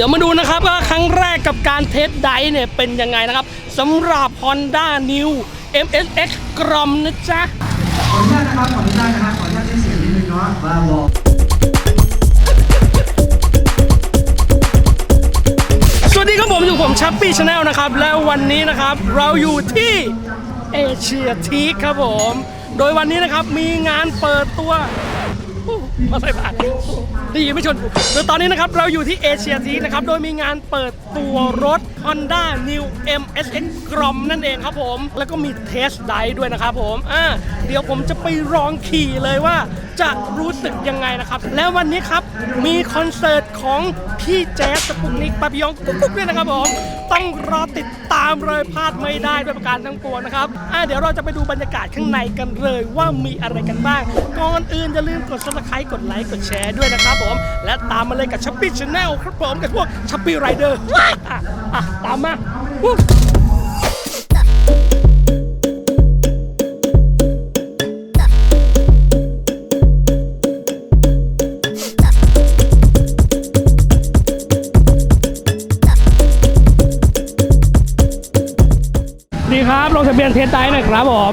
ดี๋ยวมาดูนะครับว่าครั้งแรกกับการเทสไดฟ์เนี่ยเป็นยังไงนะครับสำหรับ Honda New MSX กรอมนะจ๊ะ ขออนุญาตนะครับ ขออนุญาตนะครับ ขออนุญาตใช้เสียงนิดนึงเนาะบ้าบอสวัสดีครับผมอยู่ผมชัปปี้ชาแนลนะครับ แล้ววันนี้นะครับเราอยู่ที่เอเชียทีครับผม โดยวันนี้นะครับมีงานเปิดตัวอู้ มาใส่บาตรดีไม่ชนโดยตอนนี้นะครับเราอยู่ที่เอเชียทีนะครับ โดยมีงานเปิดตัวรถ Honda New MSX กรอมนั่นเองครับผม แล้วก็มีเทสไดด้วยนะครับผมอ่าเดี๋ยวผมจะไปลองขี่เลยว่า จะรู้สึกยังไงนะครับ แล้ววันนี้ครับ มีคอนเสิร์ตของพี่แจ๊สสปุกนิกปาปิยองกุ๊กกุ๊กด้วยนะครับผม ต้องรอติดตามเลยพลาดไม่ได้ด้วยประการทั้งปวงนะครับอะเดี๋ยวเราจะไปดูบรรยากาศข้างในกันเลยว่ามีอะไรกันบ้างก่อนอื่นอย่าลืมกด subscribe กดไลค์กดแชร์ด้วยนะครับผม และตามมาเลยกับชัปปี้ชาแนลครับผมกับพวกชัปปี้ไรเดอร์อะตามมา ครับ ลงทะเบียนเทสไดหน่อยครับผม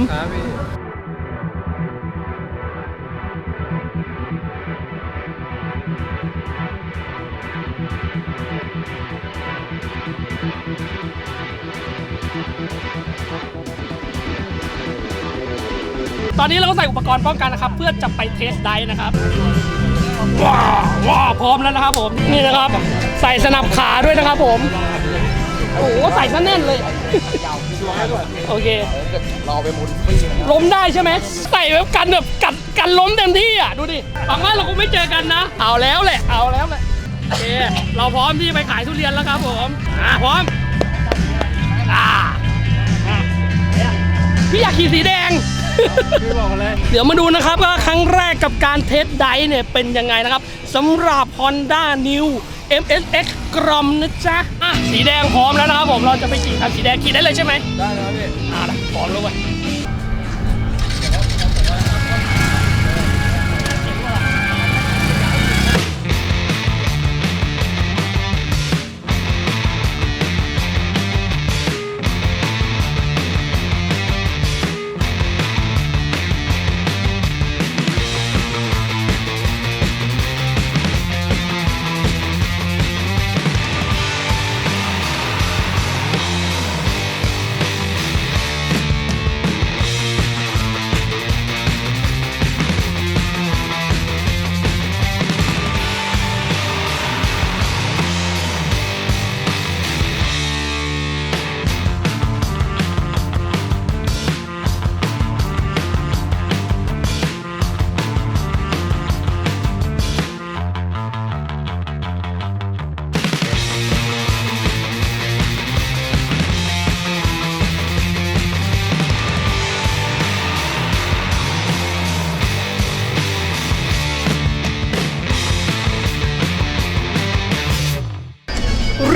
ตอนนี้เราก็ใส่อุปกรณ์ป้องกันนะครับ เพื่อจะไปเทสไดนะครับว้าวว้าวพร้อมแล้วนะครับผมนี่นะครับ ใส่สนับขาด้วยนะครับผม โอ้โหใส่ซะแน่นเลย โอเคเราไปหมุนฟรีนะล้มได้ใช่ไหมใส่แบบกันแบบกันกันล้มเต็มที่อะดูดิหวังว่าเราคงไม่เจอกันนะ เอาแล้วแหละ เอาแล้วแหละโอเคเราพร้อมที่ไปขายทุเรียนแล้วครับผมอ่าพร้อมอ่าอะพี่อยากขี่สีแดงเดี๋ยวมาดูนะครับว่าครั้งแรกกับการเทสไดฟ์เนี่ยเป็นยังไงนะครับสำหรับ Honda New MSX กรอมนะจ๊ะอะสีแดงพร้อมแล้วนะครับผมเราจะไปขี่คันสีแดงขี่ได้เลยใช่ไหมได้แล้วพี่อ่าละพร้อมแล้วเว้ย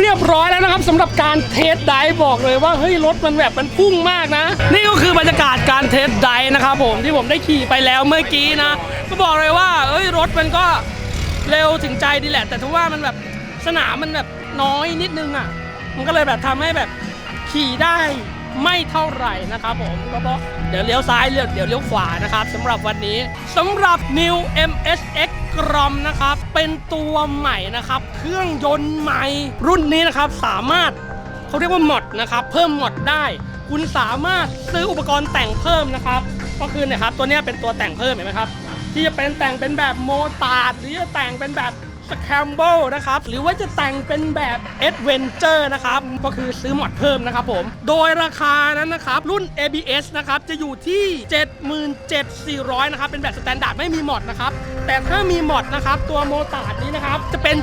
รียบร้อยแล้วนะครับสำหรับการเทสไดฟ์บอกเลยว่าเฮ้ยรถมันแบบมันพุ่งมากนะ นี่ก็คือบรรยากาศการเทสไดฟ์นะครับผมที่ผมได้ขี่ไปแล้วเมื่อกี้นะก็บอกเลยว่าเอ้ยรถมันก็เร็วถึงใจดีแหละ แต่ถือว่ามันแบบสนามมันแบบน้อยนิดนึงอะ มันก็เลยแบบทำให้แบบขี่ได้ไม่เท่าไหร่นะครับผมก็เพราะเดี๋ยวเลี้ยวซ้ายเลี้ยวเดี๋ยวเลี้ยวขวานะครับสำหรับวันนี้สำหรับ New MSX กรอมนะครับ เป็นตัวใหม่นะครับ เครื่องยนต์ใหม่ รุ่นนี้นะครับสามารถเขาเรียกว่าหมดนะครับ เพิ่มหมดได้ คุณสามารถซื้ออุปกรณ์แต่งเพิ่มนะครับ ก็คือเนี่ยครับตัวนี้เป็นตัวแต่งเพิ่มเห็นไหมครับ ที่จะเป็นแต่งเป็นแบบโมตาร์ดหรือจะแต่งเป็นแบบ สแคมเบิลนะครับ หรือว่าจะแต่งเป็นแบบเอ v เวนเจอร์นะครับ ก็คือซื้อหมดเพิ่มนะครับผม โดยราคานั้นนะครับ รุ่น ABS นะครับ จะอยู่ที่ 77,400 นะครับ เป็นแบบสแตนดาร์ดไม่มีหมดนะครับ แต่ถ้ามีหมดนะครับ ตัวโมตาร์ดนี้นะครับ จะเป็น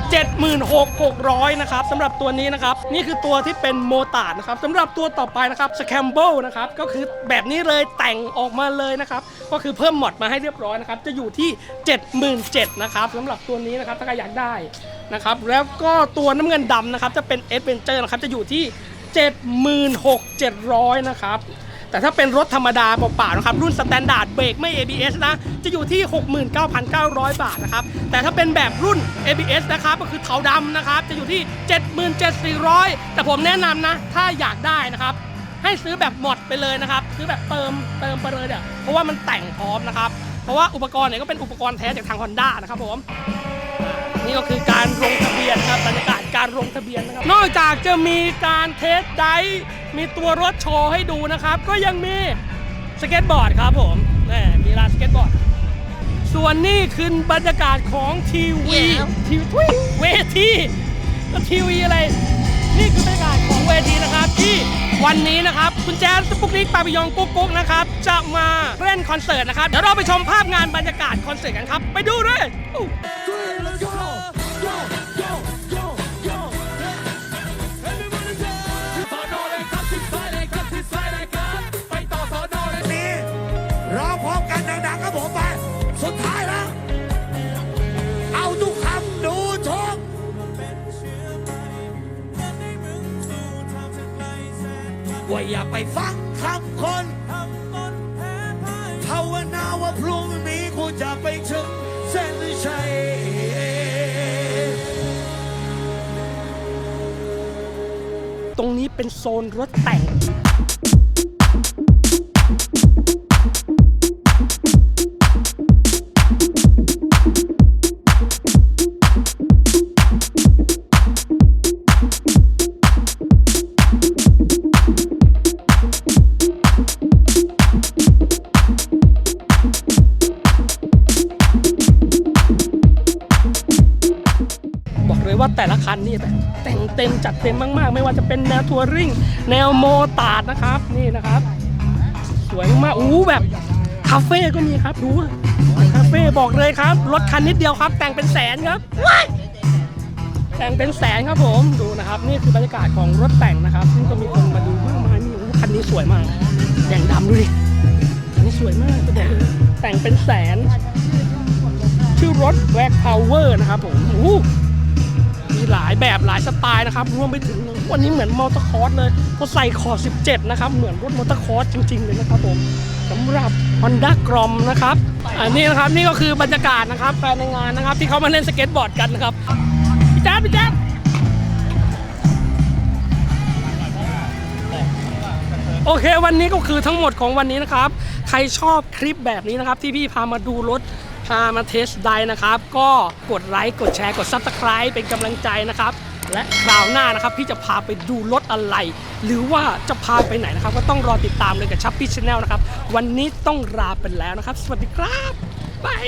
76,600 นะครับสำหรับตัวนี้นะครับ นี่คือตัวที่เป็นโมตาร์ดนะครับสำหรับตัวต่อไปนะครับสแคมเบิลนะครับ ก็คือแบบนี้เลยแต่งออกมาเลยนะครับ ก็คือเพิ่มหมดมาให้เรียบร้อยนะครับ จะอยู่ที่ 77,000นะครับสำหรับตัวนี้นะครับถ้าใครอยากได้นะครับแล้วก็ตัวน้ำเงินดำนะครับจะเป็น a d v e n t u r e นะครับจะอยู่ที่ 76,700นะครับแต่ถ้าเป็นรถธรรมดาเปล่าๆนะครับรุ่นสแตนดาร์ดเบรกไม่ ABS นะจะอยู่ที่ 69,900 บาทนะครับแต่ถ้าเป็นแบบรุ่น ABS นะครับก็คือเทาดำนะครับจะอยู่ที่ 77,400 แต่ผมแนะนำนะถ้าอยากได้นะครับให้ซื้อแบบหมดไปเลยนะครับซื้อแบบเติมเติมไปเลยเนี่ยเพราะว่ามันแต่งพร้อมนะครับเพราะว่าอุปกรณ์เนี่ยก็เป็นอุปกรณ์แท้จากทาง Honda นะครับผม นี่ก็คือการลงทะเบียนนะครับบรรยากาศการลงทะเบียนนะครับ นอกจากจะมีการเทสไดฟ์มีตัวรถโชว์ให้ดูนะครับ ก็ยังมีสเก็ตบอร์ดครับผมแหมมีลานสเก็ตบอร์ด ส่วนนี่คือบรรยากาศของทีวีทีวีเวทีก็ทีวีอะไร นี่คือบรรยากาศของเวทีนะครับที่วันนี้นะครับ คุณแจ๊สปุกนิกปาปิยองกุ๊กกุ๊กนะครับ จะมาเล่นคอนเสิร์ตนะครับ เดี๋ยวเราไปชมภาพงานบรรยากาศคอนเสิร์ตกันครับ ไปดูเลย อย่าไปฟังคำคนภาวนาว่าพรุ่งนี้กูจะไปถึงเส้นชัยตรงนี้เป็นโซนรถแต่ง เลยว่าแต่ละคันนี่แต่งเต็มจัดเต็มมากๆ ไม่ว่าจะเป็นแนวทัวริงแนวโมตาร์ดนะครับนี่นะครับ สวยมากอู้แบบคาเฟ่ก็มีครับดูคาเฟ่บอกเลยครับรถคันนิดเดียวครับ แต่งเป็นแสนครับแต่งเป็นแสนครับผมดูนะครับ นี่คือบรรยากาศของรถแต่งนะครับซึ่งก็มีคนมาดูมากมายนี่อู้คันนี้สวยมากแดงดำดูดิคันนี้สวยมากจะบอกเลยแต่งเป็นแสน ชื่อรถ Black Power นะครับผมอู้ แบบหลายสไตล์นะครับรวมไปถึงวันนี้เหมือนมอเตอร์คอร์สเลยเขาใส่ขอ17 นะครับ เหมือนรถมอเตอร์คอร์สจริง ๆ เลยนะครับผมสำหรับ Honda g r o m นะครับ อันนี้นะครับนี่ก็คือบรรยากาศนะครับภายในงานนะครับ ที่เขามาเล่นสเก็ตบอร์ดกันนะครับพี่แจ๊ดพี่แจ๊ดโอเควันนี้ก็คือทั้งหมดของวันนี้นะครับ ใครชอบคลิปแบบนี้นะครับ ที่พี่พามาดูรถ พามาเทสได้นะครับ ก็กดไลค์กดแชร์กด Subscribe เป็นกำลังใจนะครับ และคราวหน้านะครับ พี่จะพาไปดูรถอะไร หรือว่าจะพาไปไหนนะครับ ก็ต้องรอติดตามเลยกับชัปปี้ชาแนลนะครับ วันนี้ต้องลาไปแล้วนะครับ สวัสดีครับบาย